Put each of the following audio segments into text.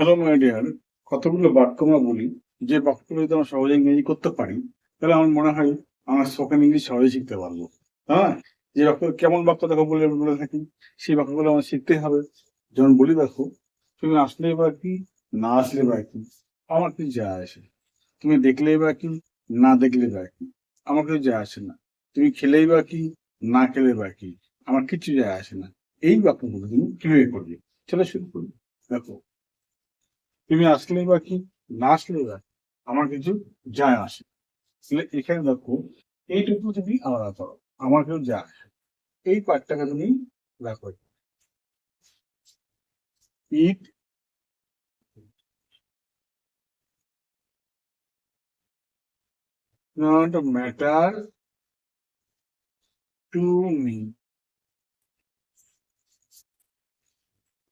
Hello my dear কতগুলো বাক্য আমরা বলি, যে বাক্যগুলো যদি আমরা সহজে ইংরেজি করতে পারি, তাহলে আমার মনে হয় আমরা স্পোকেন ইংলিশ সহজে শিখতে পারব। হ্যাঁ? যে বাক্য, কেমন বাক্য দেখো বলে বলে থাকি, সেই বাক্যগুলো আমার শিখতে হবে। যেমন বলি দেখো, তুমি আসলে বা কি, না আসলে বা কি, আমার কিছু যায় আসে তুমি দেখলেই বা কি, না দেখলে বা কি, আমার কিছু যায় আসে না। তুমি খেলেই বা কি, না খেলে বা কি, আমার কিছু যায় আসে না। এই বাক্যগুলো তুমি কীভাবে করবে? চলো শুরু করি। দেখো তুমি আসলেই বা কি না আসলেই বা কি? আমার কিছু যায় আসে তাহলে এখানে দেখো, এইটুকু তুমি আলাদা করো আমার কেউ যায় আসে না। এই পার্টটাকে তুমি দেখো ইট not matter to me.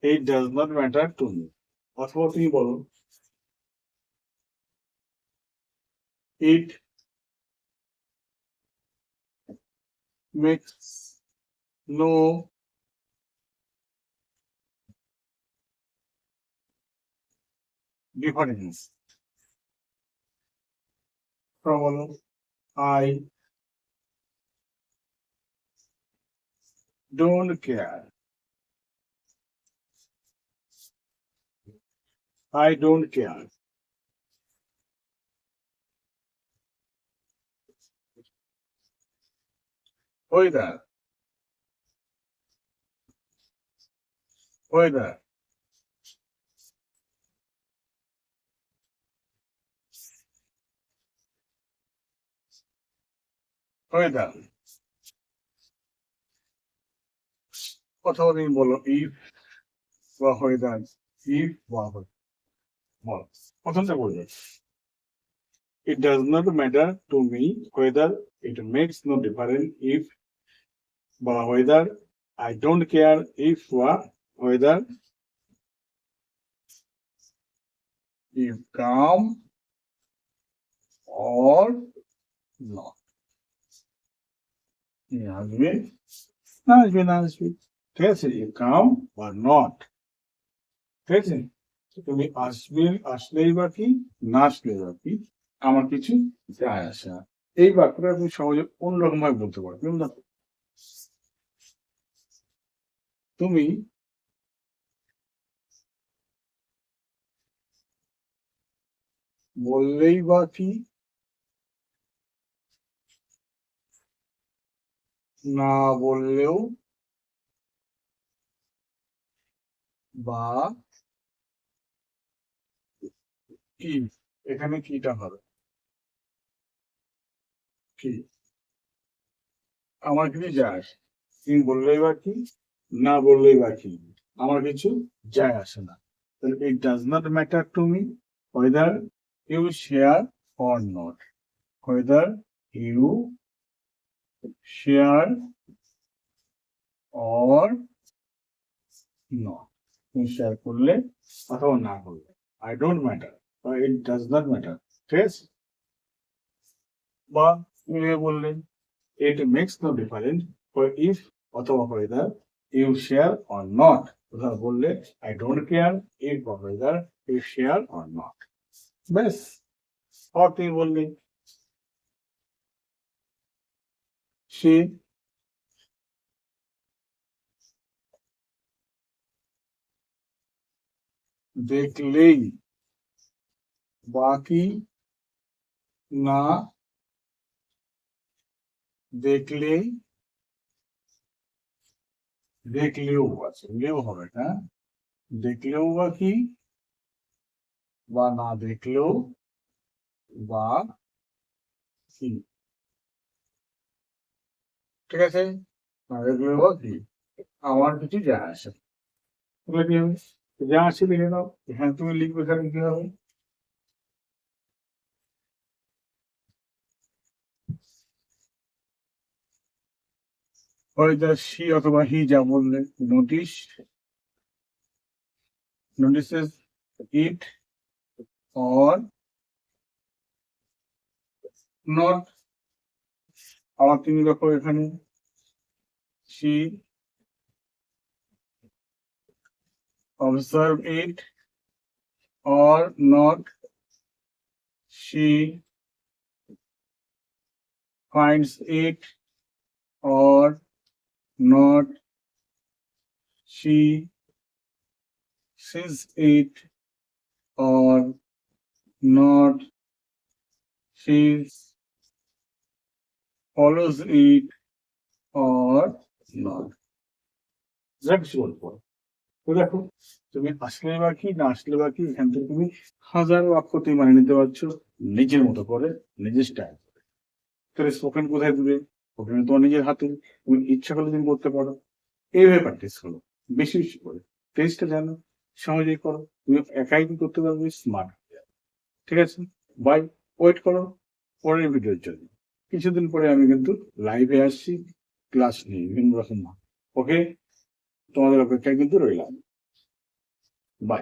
It does not matter to me. অথবা তুমি বলো? ইট মেক্স নো ডিফারেন্স বলো I don't care I don't care. Weather. Weather. Weather. অথবা তুমি বলো ইফ বা ওয়েদার ইফ বা weather। বলো প্রথমটা বলবে It does not matter to me whether it makes no difference if বা whether I don't care if বা whether you come or not. এ আসবে না আসবে না আসবে ঠিক আছে ইউ কাম বা নট ঠিক আছে তুমি আসবে, আসলেই বা কি, না আসলে বা কি, আমার কিছু যায় আসে না। এই বাক্যটা তুমি সহজে অন্যরকম ভাবে বলতে পারো কেমন দেখো, তুমি বললেই বা কি, না বললেও বা কি? এখানে কিটা হবে? কি? আমার কিছু যায়। আসে তুমি বললেই বা কি? না বললেই বা কি? আমার কিছু যায় আসে না। তাহলে it does not matter to me whether you share or not whether you share or not share করলে অথবা না করলে। I don't matter it does not matter ঠিক আছে বা তুমি এভাবে বললে it makes no difference for if অথবা whether you share or not অথবা বললে আই ডোন্ট কেয়ার ইফ বা whether you share or not ব্যাস আর তুমি বললে সে দেখলেই বাকি না দেখলেই, দেখলেও আছে লেও হবে হ্যাঁ দেখলেও বা কি? বা না দেখলেও বা কি? ঠিক আছে? না দেখলেও বা কি? আমার কিছু যা আসে যা আছে লিখে দাও এখানে তুমি লিখবে এখানে কি হবে? হয়তো সি অথবা হি যা বললে notice notices it or not আবার তুমি দেখো এখানে she observe it or not she finds it or not she sees it, or not she follows it, or not. যা কিছু বলতে তো দেখো, তুমি আসলে বা কি, না আসলে বা কি, এখান থেকে তুমি হাজার বাক্য তুমি মানে নিতে পারছ। নিজের মতো করে, নিজের স্টাইল করে। তাহলে স্পোকেন কোথায় দিবে? স্পোকেন তোমার নিজের হাতে তুমি ইচ্ছা করলে তুমি করতে পারো। এইভাবে প্র্যাকটিস করো। বেশি বেশি করে। টেস্টটা জানো, সহজেই করো। তুমি একাই কি করতে পারবে? স্মার্ট ঠিক আছে? বাই ওয়েট করো। পরের ভিডিওর জন্য। কিছুদিন পরে আমি কিন্তু লাইভে আসছি। ক্লাস নিয়ে বিভিন্ন রকম। ওকে তোমাদের অপেক্ষায় কিন্তু রইলাম। বাই